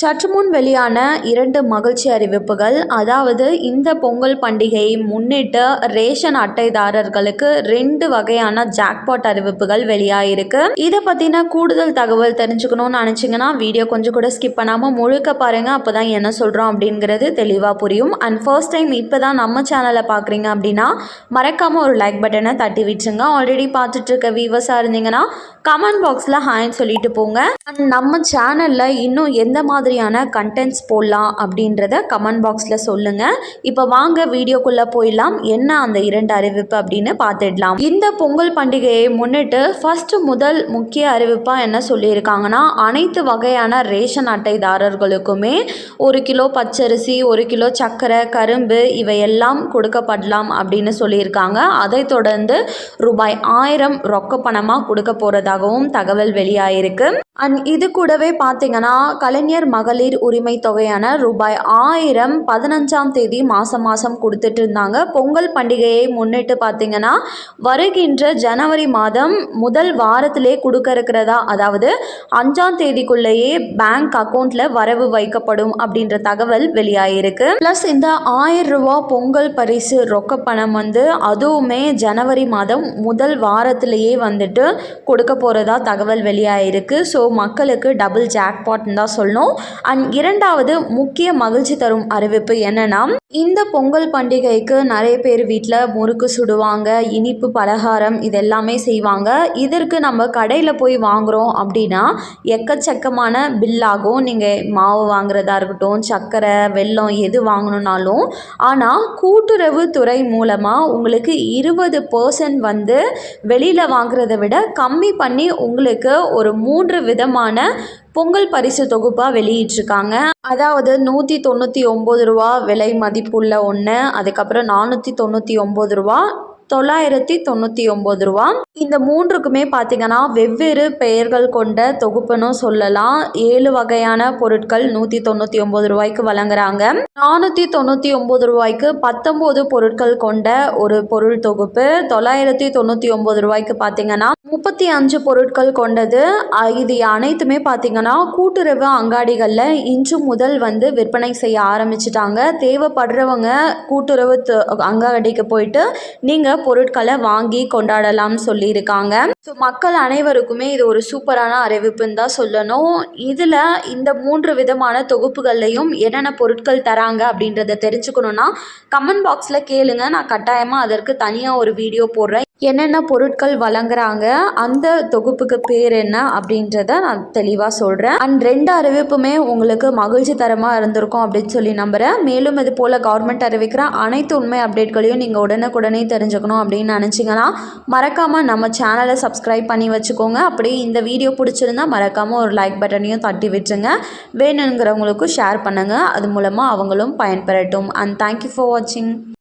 சற்று முன் வெளியான இரண்டு மகிழ்ச்சி அறிவிப்புகள். அதாவது இந்த பொங்கல் பண்டிகையை முன்னிட்டு ரேஷன் அட்டைதாரர்களுக்கு ரெண்டு வகையான ஜாக்பாட் அறிவிப்புகள் வெளியாயிருக்கு. இதை பற்றின கூடுதல் தகவல் தெரிஞ்சுக்கணும்னு நினச்சிங்கன்னா வீடியோ கொஞ்சம் கூட ஸ்கிப் பண்ணாமல் முழுக்க பாருங்கள் அப்போ தான் என்ன சொல்கிறோம் அப்படிங்கிறது தெளிவாக புரியும். அண்ட் ஃபர்ஸ்ட் டைம் இப்போ தான் நம்ம சேனலை பார்க்குறீங்க அப்படின்னா மறக்காமல் ஒரு லைக் பட்டனை தட்டி விட்டுருங்க. ஆல்ரெடி பார்த்துட்டு இருக்க வியூவர்ஸாக இருந்தீங்கன்னா கமெண்ட் பாக்ஸில் ஹாய்ன்னு சொல்லிட்டு போங்க. அண்ட் நம்ம சேனலில் இன்னும் எந்த மாதிரி மாதிரியான கண்டென்ட்ஸ் போடலாம் அப்படின்றத கமெண்ட் பாக்ஸில் சொல்லுங்கள் இப்போ வாங்க வீடியோக்குள்ளே போயிடலாம். என்ன அந்த இரண்டு அறிவிப்பு அப்படின்னு பார்த்துடலாம். இந்த பொங்கல் பண்டிகையை முன்னிட்டு ஃபஸ்ட்டு முதல் முக்கிய அறிவிப்பாக என்ன சொல்லியிருக்காங்கன்னா அனைத்து வகையான ரேஷன் அட்டைதாரர்களுக்குமே ஒரு கிலோ பச்சரிசி ஒரு கிலோ சர்க்கரை கரும்பு இவையெல்லாம் கொடுக்கப்படலாம் அப்படின்னு சொல்லியிருக்காங்க. அதைத் தொடர்ந்து ரூபாய் ஆயிரம் ரொக்க பணமாக கொடுக்க போகிறதாகவும் தகவல் வெளியாயிருக்கு. அண்ட் இது கூடவே பார்த்தீங்கன்னா கலைஞர் மகளிர் உரிமை தொகையான ரூபாய் ஆயிரம் பதினஞ்சாம் தேதி மாதம் மாதம் கொடுத்துட்டு இருந்தாங்க பொங்கல் பண்டிகையை முன்னிட்டு பார்த்தீங்கன்னா வருகின்ற ஜனவரி மாதம் முதல் வாரத்திலே கொடுக்க இருக்கிறதா? அதாவது அஞ்சாம் தேதிக்குள்ளேயே பேங்க் அக்கௌண்ட்டில் வரவு வைக்கப்படும் அப்படின்ற தகவல் வெளியாகிருக்கு ப்ளஸ் இந்த ஆயிரம் ரூபா பொங்கல் பரிசு ரொக்க பணம் வந்து அதுவுமே ஜனவரி மாதம் முதல் வாரத்திலேயே வந்துட்டு கொடுக்க போகிறதா தகவல் வெளியாகிருக்கு ஸோ மக்களுக்கு டபுள் ஜாக்பாட்னு தான் சொல்லணும். அண்ட் இரண்டாவது முக்கிய மகிழ்ச்சி தரும் அறிவிப்பு என்னன்னா இந்த பொங்கல் பண்டிகைக்கு நிறைய பேர் வீட்டில் முறுக்கு சுடுவாங்க இனிப்பு பலகாரம் இது எல்லாமே செய்வாங்க. இதற்கு நம்ம கடையில் போய் வாங்குகிறோம் அப்படின்னா எக்கச்சக்கமான பில் ஆகும். நீங்கள் மாவு வாங்குறதா இருக்கட்டும் சர்க்கரை வெல்லம் எது வாங்கணுன்னாலும் ஆனால் கூட்டுறவு துறை மூலமாக உங்களுக்கு இருபது பர்சன்ட் வந்து வெளியில் வாங்குறத விட கம்மி பண்ணி உங்களுக்கு ஒரு மூன்று விதமான பொங்கல் பரிசு தொகுப்பாக வெளியிட்டிருக்காங்க. அதாவது நூற்றி தொண்ணூற்றி ஒம்பது ரூபா விலை மதிப்புள்ள ஒன்று அதுக்கப்புறம் நானூற்றி தொண்ணூற்றி ஒம்பது ரூபா தொள்ளாயிரத்தி தொண்ணூற்றி ஒம்பது ரூபா. இந்த மூன்றுக்குமே பார்த்தீங்கன்னா வெவ்வேறு பெயர்கள் கொண்ட தொகுப்புன்னு சொல்லலாம். ஏழு வகையான பொருட்கள் நூற்றி தொண்ணூற்றி ஒம்பது ரூபாய்க்கு வழங்குறாங்க. நானூற்றி தொண்ணூற்றி ஒம்பது ரூபாய்க்கு பத்தொம்போது பொருட்கள் கொண்ட ஒரு பொருள் தொகுப்பு. தொள்ளாயிரத்தி தொண்ணூற்றி ஒம்பது ரூபாய்க்கு பார்த்தீங்கன்னா முப்பத்தி அஞ்சு பொருட்கள் கொண்டது. இது அனைத்துமே பார்த்தீங்கன்னா கூட்டுறவு அங்காடிகளில் இன்று முதல் வந்து விற்பனை செய்ய ஆரம்பிச்சிட்டாங்க. தேவைப்படுறவங்க கூட்டுறவு அங்காடிக்கு போயிட்டு நீங்கள் பொருட்களை வாங்கி கொண்டாடலாம்னு சொல்லியிருக்காங்க. ஸோ மக்கள் அனைவருக்குமே இது ஒரு சூப்பரான அறிவிப்புன்னு தான் சொல்லணும். இதில் இந்த மூன்று விதமான தொகுப்புகள்லையும் என்னென்ன பொருட்கள் தராங்க அப்படின்றத தெரிஞ்சுக்கணுன்னா கமெண்ட் பாக்ஸில் கேளுங்க. நான் கட்டாயமாக அதற்கு தனியாக ஒரு வீடியோ போடுறேன். என்னென்ன பொருட்கள் வழங்குறாங்க அந்த தொகுப்புக்கு பேர் என்ன அப்படின்றத நான் தெளிவாக சொல்கிறேன் அண்ட் ரெண்டு அறிவிப்புமே உங்களுக்கு மகிழ்ச்சி தரமாக இருந்திருக்கும் அப்படின்னு சொல்லி நம்புகிறேன் மேலும் இது போல் கவர்மெண்ட் அறிவிக்கிற அனைத்து உண்மை அப்டேட்களையும் நீங்கள் உடனுக்குடனே தெரிஞ்சுக்கணும். அப்படின்னு நினச்சிங்கன்னா மறக்காமல் நம்ம சேனலை சப்ஸ்கிரைப் பண்ணி வச்சுக்கோங்க. அப்படியே இந்த வீடியோ பிடிச்சிருந்தா மறக்காமல் ஒரு லைக் பட்டனையும் தட்டி விட்டுருங்க. வேணுங்கிறவங்களுக்கும் ஷேர் பண்ணுங்கள் அது மூலமாக அவங்களும் பயன்பெறட்டும். அண்ட் தேங்க்யூ ஃபார் வாட்சிங்